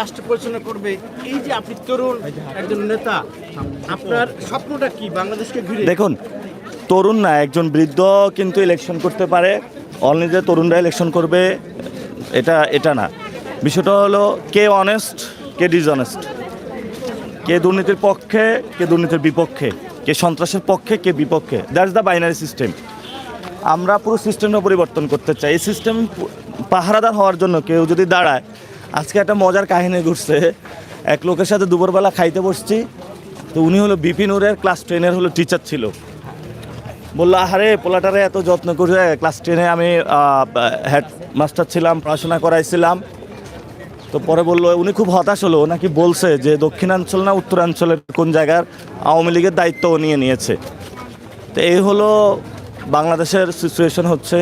রাষ্ট্র পরিচালনা করবে। এই যে আপনি তরুণ একজন নেতা, আপনার স্বপ্নটা কি বাংলাদেশকে ঘিরে? দেখুন, তরুণ না, একজন বৃদ্ধ কিন্তু ইলেকশন করতে পারে। অনলি যে তরুণরা ইলেকশন করবে, এটা এটা না। বিষয়টা হলো, কে অনেস্ট কে ডিসঅনেস্ট কে দুর্নীতির পক্ষে, কে দুর্নীতির বিপক্ষে? কে সন্ত্রাসের পক্ষে, কে বিপক্ষে? দ্যাটস দ্য বাইনারি সিস্টেম আমরা পুরো সিস্টেমটা পরিবর্তন করতে চাই। এই সিস্টেম পাহারাদার হওয়ার জন্য কেউ যদি দাঁড়ায় আজকে একটা মজার কাহিনী ঘুরছে। এক লোকের সাথে দুপুরবেলা খাইতে বসছি, তো উনি হলো বিপিনুরের ক্লাস টেনের হলো টিচার ছিল। বলল, আহারে, পোলাটারে এত যত্ন করে ক্লাস টেনে আমি হেড মাস্টার ছিলাম, পড়াশোনা করাইছিলাম। তো পরে বলল, উনি খুব হতাশ হলো, নাকি বলছে যে দক্ষিণাঞ্চল না উত্তরাঞ্চলের কোন জায়গার আওয়ামী লীগের দায়িত্ব নিয়ে নিয়েছে? তো এই হলো বাংলাদেশের সিচুয়েশন হচ্ছে,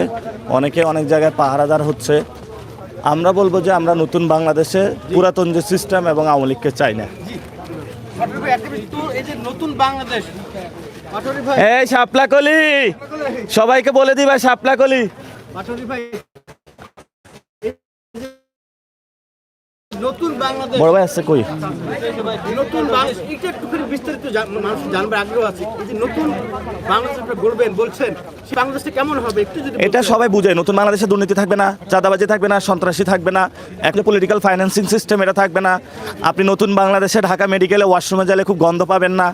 অনেকে অনেক জায়গায় পাহারাদার হচ্ছে। আমরা বলব যে আমরা নতুন বাংলাদেশে পুরাতন যে সিস্টেম এবং আওয়ামী লীগকে চাই না। সাপলা এই শাপলাকলি সবাইকে বলে দিবা শাপলাকলি কলি। ভাই এই যে নতুন বাংলাদেশ। বড় ভাই আছে কই? নতুন বাংলাদেশ এটা একটু বিস্তারিত মানুষ জানবার আগ্রহ আছে। এই যে নতুন বাংলাদেশ আপনি বলবেন বলছেন বাংলাদেশটা কেমন হবে? একটু যদি এটা সবাই বুঝে নতুন বাংলাদেশে দুর্নীতি থাকবে না চাঁদাবাজি থাকবে না সন্ত্রাসী থাকবে না একটা পলিটিক্যাল ফাইন্যান্সিং সিস্টেম এটা থাকবে না। আপনি নতুন বাংলাদেশে ঢাকা মেডিকেলে ওয়াশরুমে গেলে খুব গন্ধ পাবেন না।